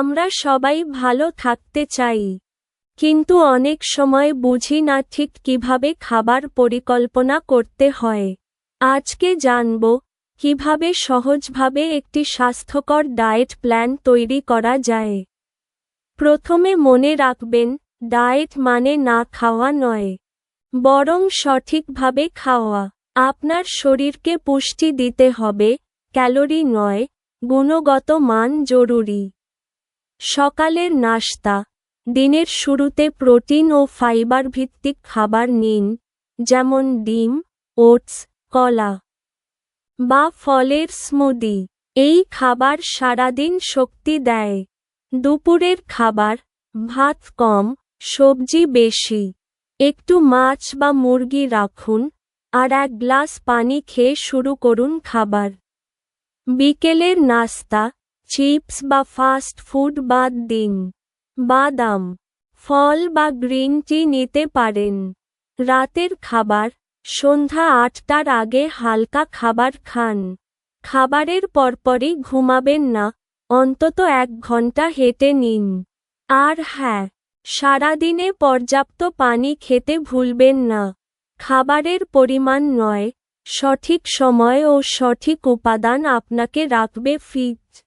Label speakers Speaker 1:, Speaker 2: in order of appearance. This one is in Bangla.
Speaker 1: আমরা সবাই ভালো থাকতে চাই। কিন্তু অনেক সময় বুঝি না ঠিক কীভাবে খাবার পরিকল্পনা করতে হয়। আজকে জানব, কীভাবে সহজভাবে একটি স্বাস্থ্যকর ডায়েট প্ল্যান তৈরি করা যায়। প্রথমে মনে রাখবেন, ডায়েট মানে না খাওয়া নয়, বরং সঠিকভাবে খাওয়া। আপনার শরীরকে পুষ্টি দিতে হবে, ক্যালোরি নয়, গুণগত মান জরুরি। সকালের নাস্তা দিনের শুরুতে প্রোটিন ও ফাইবার ভিত্তিক খাবার নিন, যেমন ডিম, ওটস, কলা বা ফলের স্মুদি। এই খাবার সারাদিন শক্তি দেয়। দুপুরের খাবার, ভাত কম, সবজি বেশি। একটু মাছ বা মুরগি রাখুন আর এক গ্লাস পানি খেয়ে শুরু করুন খাবার। বিকেলের নাস্তা চিপস বা ফাস্ট ফুড বাদ দিন। বাদাম, ফল বা গ্রিন টি নিতে পারেন। রাতের খাবার, সন্ধ্যা আটটার আগে হালকা খাবার খান। খাবারের পরপরই ঘুমাবেন না, অন্তত এক ঘণ্টা হেঁটে নিন। আর হ্যাঁ সারাদিনে পর্যাপ্ত পানি খেতে ভুলবেন না। খাবারের পরিমাণ নয়, সঠিক সময় ও সঠিক উপাদান আপনাকে রাখবে ফিট